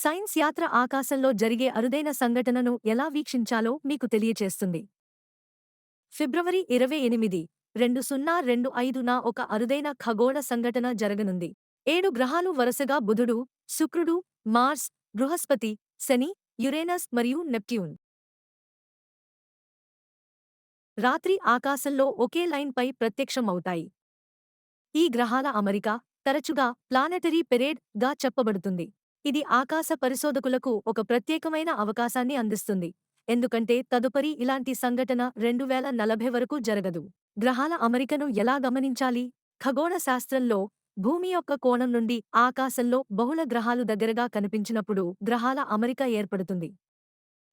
Science యాత్ర ఆకాశంలో జరిగే అరుదైన సంఘటనను ఎలా వీక్షించాలో మీకు తెలియచేస్తుంది. ఫిబ్రవరి ఇరవై ఎనిమిది రెండు సున్నా రెండు ఐదున ఒక అరుదైన ఖగోళ సంఘటన జరగనుంది. ఏడు గ్రహాలు వరుసగా బుధుడు శుక్రుడు మార్స్ బృహస్పతి శని యురేనస్ మరియు నెప్ట్యూన్. రాత్రి ఆకాశంలో ఒకే లైన్పై ప్రత్యక్షమవుతాయి. ఈ గ్రహాల అమరిక తరచుగా ప్లానెటరీ పెరేడ్గా చెప్పబడుతుంది. ఇది ఆకాశ పరిశోధకులకు ఒక ప్రత్యేకమైన అవకాశాన్ని అందిస్తుంది. ఎందుకంటే తదుపరి ఇలాంటి సంఘటన రెండు వేల నలభై వరకు జరగదు. గ్రహాల అమరికను ఎలా గమనించాలి? ఖగోళ శాస్త్రంలో భూమి యొక్క కోణం నుండి ఆకాశంలో బహుళ గ్రహాలు దగ్గరగా కనిపించినప్పుడు గ్రహాల అమరిక ఏర్పడుతుంది.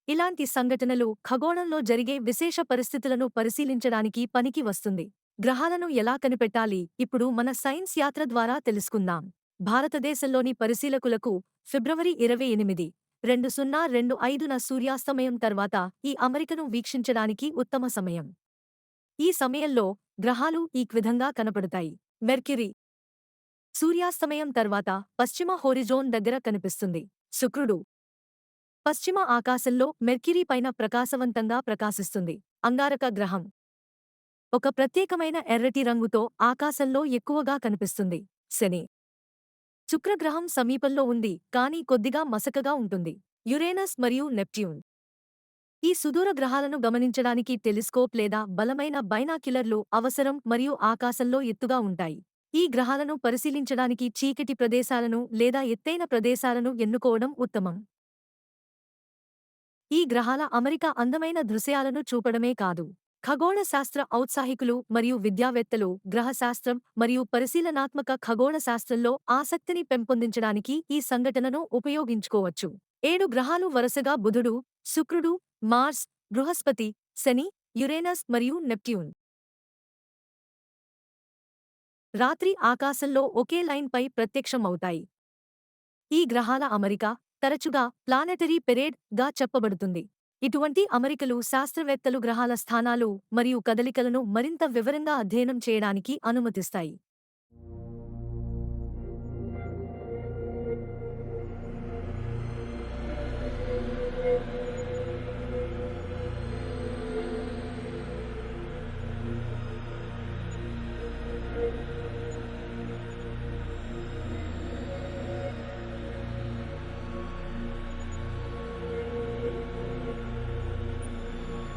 ఇలాంటి సంఘటనలు ఖగోళంలో జరిగే విశేష పరిస్థితులను పరిశీలించడానికి పనికి వస్తుంది. గ్రహాలను ఎలా కనిపెట్టాలి? ఇప్పుడు మన సైన్స్ యాత్ర ద్వారా తెలుసుకుందాం. భారతదేశంలోని పరిశీలకులకు ఫిబ్రవరి ఇరవై ఎనిమిది రెండు సున్నా రెండు ఐదున సూర్యాస్తమయం తర్వాత ఈ అమరికను వీక్షించడానికి ఉత్తమ సమయం. ఈ సమయంలో గ్రహాలు ఈ విధంగా కనపడతాయి. మెర్క్యురీ సూర్యాస్తమయం తర్వాత పశ్చిమ హోరిజోన్ దగ్గర కనిపిస్తుంది. శుక్రుడు పశ్చిమ ఆకాశంలో మెర్క్యురీ పైన ప్రకాశవంతంగా ప్రకాశిస్తుంది. అంగారక గ్రహం ఒక ప్రత్యేకమైన ఎర్రటి రంగుతో ఆకాశంలో ఎక్కువగా కనిపిస్తుంది. శని శుక్రగ్రహం సమీపంలో ఉంది కానీ కొద్దిగా మసకగా ఉంటుంది. యురేనస్ మరియు నెప్ట్యూన్ ఈ సుదూర గ్రహాలను గమనించడానికి టెలిస్కోప్ లేదా బలమైన బైనాక్యులర్లు అవసరం మరియు ఆకాశంలో ఎత్తుగా ఉంటాయి. ఈ గ్రహాలను పరిశీలించడానికి చీకటి ప్రదేశాలను లేదా ఎత్తైన ప్రదేశాలను ఎన్నుకోవడం ఉత్తమం. ఈ గ్రహాల అమరిక అందమైన దృశ్యాలను చూపడమే కాదు. ఖగోళశాస్త్ర ఔత్సాహికులు మరియు విద్యావేత్తలు గ్రహశాస్త్రం మరియు పరిశీలనాత్మక ఖగోళశాస్త్రంలో ఆసక్తిని పెంపొందించడానికి ఈ సంఘటనను ఉపయోగించుకోవచ్చు. ఏడు గ్రహాలు వరుసగా బుధుడు శుక్రుడు మార్స్ బృహస్పతి శని యురేనస్ మరియు నెప్ట్యూన్. రాత్రి ఆకాశంలో ఒకే లైన్పై ప్రత్యక్షమవుతాయి. ఈ గ్రహాల అమరిక తరచుగా ప్లానెటరీ పెరేడ్గా చెప్పబడుతుంది. ఇటువంటి అమరికలు శాస్త్రవేత్తలు గ్రహాల స్థానాలు మరియు కదలికలను మరింత వివరంగా అధ్యయనం చేయడానికి అనుమతిస్తాయి.